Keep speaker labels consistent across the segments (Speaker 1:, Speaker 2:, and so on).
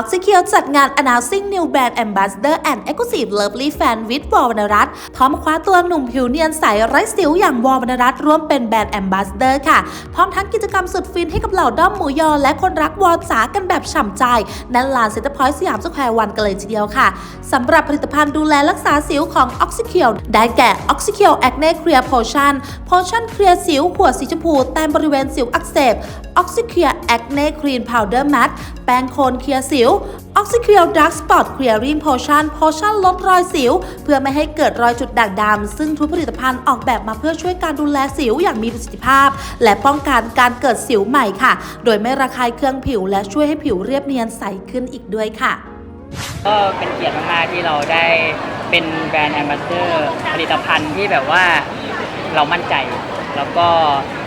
Speaker 1: o x y c u r e จัดงาน announcing new brand ambassador and exclusive lovely fan with วอลวรรณรัตพร้อมคว้าตัวหนุ่มผิวเนียนใสไร้สิวอย่างวอลวรรณรัตร่วมเป็นแบรนด์ ambassador ค่ะ พร้อมทั้งกิจกรรมสุดฟินให้กับเหล่าด้อมหมูยอ และคนรักวอลจ๋ากันแบบฉ่ำใจนั่นลานเซ็นเตอร์พอยต์สยามสแควร์วันกันเลยทีเดียวค่ะสำหรับผลิตภัณฑ์ดูแลรักษาสิวของ o x y c u r e ได้แก่ o x y c u r e acne clear potion potion เคลียร์สิวขวดสีชมพูแต้มบริเวณสิวอักเสบ o x y c u r e acne clean powder matte แป้งโคนเคลียร์สิว o x y c u r e dark spot clearing potion potion ลดรอยสิว เพื่อไม่ให้เกิดรอยจุดด่างดำ ซึ่งทุกผลิตภัณฑ์ออกแบบมาเพื่อช่วยการดูแลสิวอย่างมีประสิทธิภาพ และป้องกันการเกิดสิวใหม่ค่ะ โดยไม่ระคายเคืองผิว และช่วยให้ผิวเรียบเนียนใสขึ้นอีกด้วยค่ะ
Speaker 2: ก็เป็นเกียรติมากๆที่เราได้เป็นแบรนด์แอมบาสเดอร์ผลิตภัณฑ์ที่แบบว่าเรามั่นใจ แล้วก็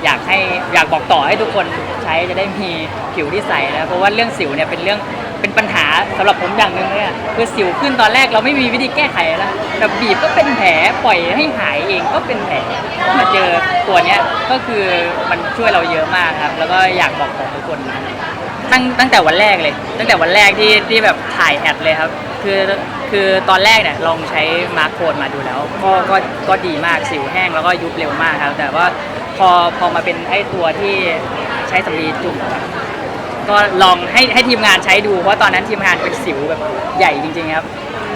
Speaker 2: อยากให้อยากบอกต่อให้ทุกคนใช้จะได้มีผิวที่ใสนะเพราะว่าเรื่องสิวเนี่ยเป็นเรื่องเป็นปัญหาสำหรับผมอย่างหนึ่งเลยอะคือสิวขึ้นตอนแรกเราไม่มีวิธีแก้ไขนะแบบบีบก็เป็นแผลปล่อยให้หายเองก็เป็นแผลมาเจอตัวเนี้ยก็คือมันช่วยเราเยอะมากครับ แล้วก็อยากบอกต่อทุกคนนะตั้งตั้งแต่วันแรกเลย ตั้งแต่วันแรกที่ที่แบบถ่ายแอดเลยครับ คือ คือตอนแรกเนี่ยลองใช้มาร์คโคนมาดูแล้วก็ก็ก็ดีมากสิวแห้งแล้วก็ยุบเร็วมากครับ แต่ว่าพอพอมาเป็นไอ้ตัวที่ใช้สำลีจุ่มก็ลองให้ให้ทีมงานใช้ดูเพราะตอนนั้นทีมงานเป็นสิวแบบใหญ่จริง ๆครับ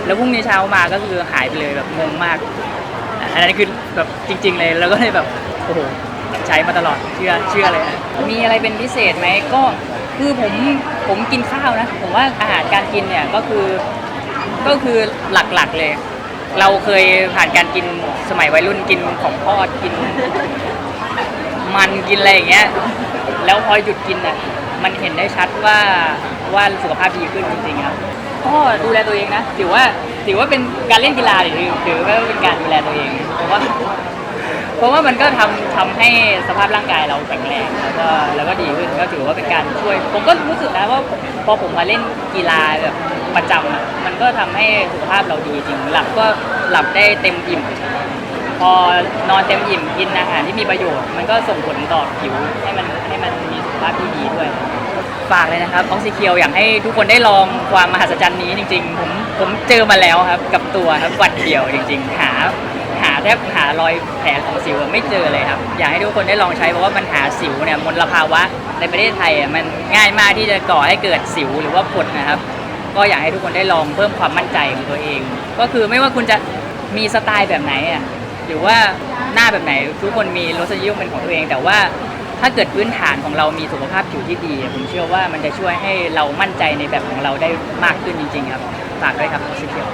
Speaker 2: แล้วพรุ่งนี้เช้ามาก็คือหายไปเลยแบบงงมากอันนั้นคือแบบจริง ๆ เลยแล้วก็เลยแบบโอ้โหใช้มาตลอดเชื่อเชื่อเลยนะมีอะไรเป็นพิเศษไหมก็คือผมผมกินข้าวนะ ผมว่าอาหารการกินเนี่ยก็คือ ก็คือหลักๆเลย เราเคยผ่านการกินสมัยวัยรุ่นกินของทอดกิน มันกินอะไรอย่างเงี้ย แล้วพอหยุดกินอะมันเห็นได้ชัดว่าว่าสุขภาพดีขึ้นจริงๆครับก็ดูแลตัวเองนะถือว่าถือว่าเป็นการเล่นกีฬาหรือถือว่าเป็นการดูแลตัวเองเพราะว่าเพราะว่ามันก็ทำทำให้สภาพร่างกายเราแข็งแรงแล้วก็แล้วก็ดีขึ้นก็ถือว่าเป็นการช่วย ผมก็รู้สึกนะว่าพอผมมาเล่นกีฬาแบบ ประจำอะมันก็ทำให้สุขภาพเราดีจริง หลับก็หลับได้เต็มอิ่ม พอนอนเต็มอิ่มกินอาหารที่มีประโยชน์ มันก็ส่งผลต่อผิวให้มันให้มันมีสุขภาพที่ดีด้วย ฝากเลยนะครับออกซิเคียวอยากให้ทุกคนได้ลองความมหัศจรรย์นี้จริง ๆ ผมผมเจอมาแล้วครับ กับตัวครับวันเดียวจริง ๆ หา หาแทบหารอยแผลของสิวไม่เจอเลยครับ อยากให้ทุกคนได้ลองใช้เพราะว่าปัญหาสิวเนี่ยมลภาวะในประเทศไทยอะมันง่ายมากที่จะก่อให้เกิดสิวหรือว่าผดนะครับ ก็อยากให้ทุกคนได้ลองเพิ่มความมั่นใจของตัวเอง ก็คือไม่ว่าคุณจะมีสไตล์แบบไหนอะหรือว่าหน้าแบบไหนทุกคนมีรสนิยมเป็นของตัวเอง แต่ว่าถ้าเกิดพื้นฐานของเรามีสุขภาพผิวที่ดี ผมเชื่อว่ามันจะช่วยให้เรามั่นใจในแบบของเราได้มากขึ้นจริง ๆ ครับฝากด้วยครับสิเคียว